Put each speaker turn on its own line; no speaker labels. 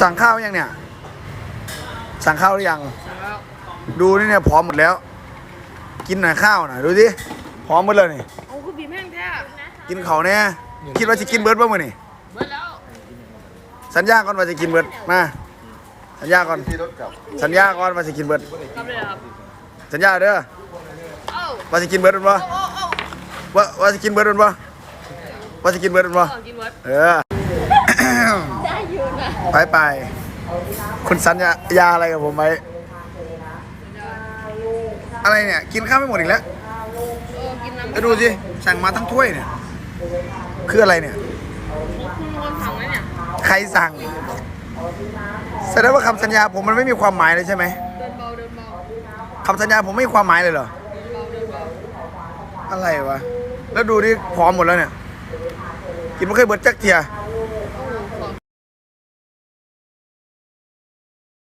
สั่งข้าวยังเนี่ย สั่งข้าวหรือยัง
แล้ว
ดูนี่เนี่ยพร้อมหมดแล้ว กินหน่อยข้าวหน่อยดูดิพร้อมหมดเลยนี่
เอาคือบีบแห้งแท้
กินเขาวเนี่ยคิดว่าจะกินเบิร์ดบ้างมั้ยนี่
เบิดแล้ว
สัญญาก่อนว่าจะกินเบิร์ดมา สัญญาก่อน
ที่รถกลับ
สัญญาก่อนว่าจะกินเบิร์ด
กลับเลยครับ
สัญญาเด้อ
เอ้า
ว่าจะกินเบิร์ดเป็นบ่
โอ้โอ้
ว่าว่าจะกินเบิร์ดเป็นบ่ว่าจะกินเบิร์ดเป็นบ่
เอากินเบิด
เออ ไปไป คุณสัญญายาอะไรกับผมไหมอะไรเนี่ย กินข้าวไม่หมดอีกแล้ว
เออกินน้ำ
ไปดูสิสั่งมาทั้งถ้วยเนี่ย คืออะไรเนี่ย
คุณคนสั่งไหมเนี่ย
ใครสั่งแสดงว่าคำสัญญาผมมันไม่มีความหมายเลยใช่ไหม
เดินเบาเดินเบา
คำสัญญาผมไม่มีความหมายเลยเหรอ
เดินเบาเดินเบา
อะไรวะแล้วดูดิพร้อมหมดแล้วเนี่ย กินไม่เคยเบิดจักเทีย
เ